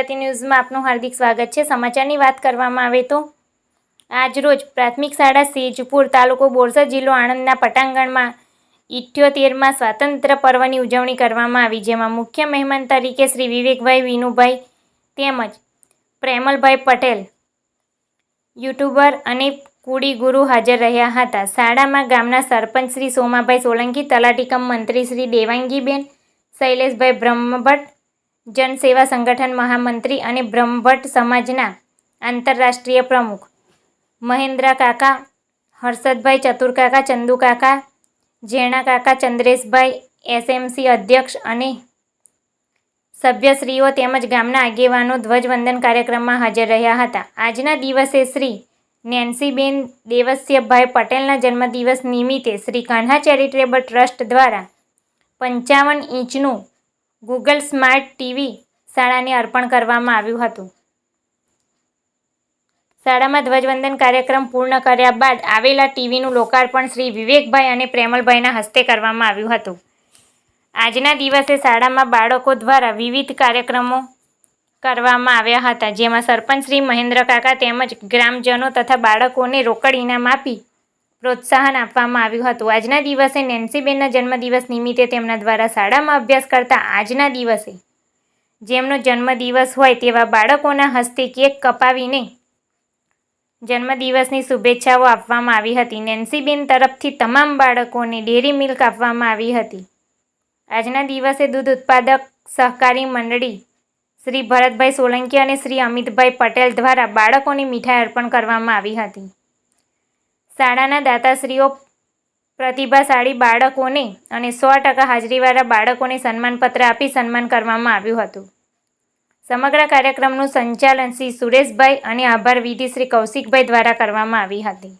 ગુજરાતી ન્યૂઝમાં આપનું હાર્દિક સ્વાગત છે. સમાચારની વાત કરવામાં આવે તો આજરોજ પ્રાથમિક શાળા સેજપુર તાલુકો બોરસદ જિલ્લો આણંદના પટાંગણમાં ઇઠ્યોતેરમાં સ્વાતંત્ર્ય પર્વની ઉજવણી કરવામાં આવી, જેમાં મુખ્ય મહેમાન તરીકે શ્રી વિવેકભાઈ વિનુભાઈ તેમજ પ્રેમલભાઈ પટેલ, યુટ્યુબર અને કુડી ગુરુ હાજર રહ્યા હતા. શાળામાં ગામના સરપંચ શ્રી સોમાભાઈ સોલંકી, તલાટીકમ મંત્રી શ્રી દેવાંગીબેન, શૈલેષભાઈ બ્રહ્મભટ્ટ જનસેવા સંગઠન મહામંત્રી અને બ્રહ્મભટ્ટ સમાજના આંતરરાષ્ટ્રીય પ્રમુખ મહેન્દ્ર કાકા, હર્ષદભાઈ ચતુરકાકા ચંદુકાકા ઝેણા કાકા, ચંદ્રેશભાઈ, એસએમસી અધ્યક્ષ અને સભ્યશ્રીઓ તેમજ ગામના આગેવાનો ધ્વજવંદન કાર્યક્રમમાં હાજર રહ્યા હતા. આજના દિવસે શ્રી નેન્સીબેન દેવસ્યભાઈ પટેલના જન્મદિવસ નિમિત્તે શ્રી કાન્હા ચેરિટેબલ ટ્રસ્ટ દ્વારા પંચાવન ઇંચનું ગૂગલ સ્માર્ટ ટીવી શાળાને અર્પણ કરવામાં આવ્યું હતું. શાળામાં ધ્વજવંદન કાર્યક્રમ પૂર્ણ કર્યા બાદ આવેલા ટીવીનું લોકાર્પણ શ્રી વિવેકભાઈ અને પ્રેમલભાઈના હસ્તે કરવામાં આવ્યું હતું. આજના દિવસે શાળામાં બાળકો દ્વારા વિવિધ કાર્યક્રમો કરવામાં આવ્યા હતા, જેમાં સરપંચ શ્રી મહેન્દ્ર કાકા તેમજ ગ્રામજનો તથા બાળકોને રોકડ ઇનામ આપી પ્રોત્સાહન આપવામાં આવ્યું હતું. આજના દિવસે નેન્સીબેનના જન્મદિવસ નિમિત્તે તેમના દ્વારા શાળામાં અભ્યાસ કરતા આજના દિવસે જેમનો જન્મદિવસ હોય તેવા બાળકોના હસ્તે કેક કપાવીને જન્મદિવસની શુભેચ્છાઓ આપવામાં આવી હતી. નેન્સીબેન તરફથી તમામ બાળકોને ડેરી મિલ્ક આપવામાં આવી હતી. આજના દિવસે દૂધ ઉત્પાદક સહકારી મંડળી શ્રી ભરતભાઈ સોલંકી અને શ્રી અમિતભાઈ પટેલ દ્વારા બાળકોની મીઠાઈ અર્પણ કરવામાં આવી હતી. શાળાના દાતાશ્રીઓ પ્રતિભાશાળી બાળકોને અને સો ટકા હાજરીવાળા બાળકોને સન્માનપત્ર આપી સન્માન કરવામાં આવ્યું હતું. સમગ્ર કાર્યક્રમનું સંચાલન શ્રી સુરેશભાઈ અને આભાર વિધિ શ્રી કૌશિકભાઈ દ્વારા કરવામાં આવી હતી.